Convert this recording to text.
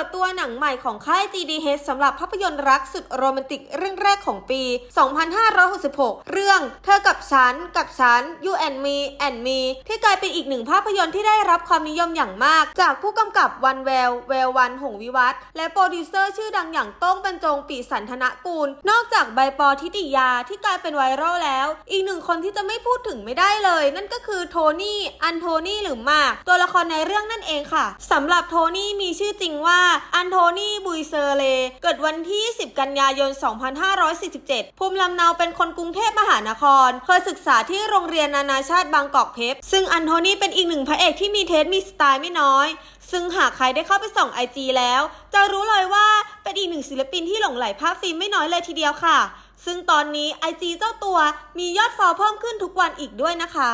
ปิดตัวหนังใหม่ของค่าย GDH สำหรับภาพยนตร์รักสุดโรแมนติกเรื่องแรกของปี 2566 เรื่องเธอกับฉัน กับฉัน You and me and me ที่กลายเป็นอีกหนึ่งภาพยนตร์ที่ได้รับความนิยมอย่างมาก จากผู้กำกับวันแวว แวววัน หงวิวัฒน์และโปรดิวเซอร์ชื่อดังอย่างต้งบรรจงปีสันธนกูล นอกจากใบปอทิติยาที่กลายเป็นไวรัลแล้ว อีกหนึ่งคนที่จะไม่พูดถึงไม่ได้เลย นั่นก็คือโทนี่ อันโทนี่หรือมาก ตัวละครในเรื่องนั่นเองค่ะสำหรับโทนี่มีชื่อจริงว่าอันโทนี่บุยเซอร์เล เกิดวันที่ 10 กันยายน 2547 ภูมิลำเนาเป็นคนกรุงเทพมหานคร เคยศึกษาที่โรงเรียนนานาชาติบางกอกเพชรซึ่งอันโทนี่เป็นอีกหนึ่งพระเอกที่มีเทสมีสไตล์ไม่น้อย ซึ่งหากใครได้เข้าไปส่องไอจีแล้ว จะรู้เลยว่าเป็นอีกหนึ่งศิลปินที่หลงไหลภาพฟิล์มไม่น้อยเลยทีเดียวค่ะ ซึ่งตอนนี้ไอจีเจ้าตัวมียอดฟอลเพิ่มขึ้นทุกวันอีกด้วยนะคะ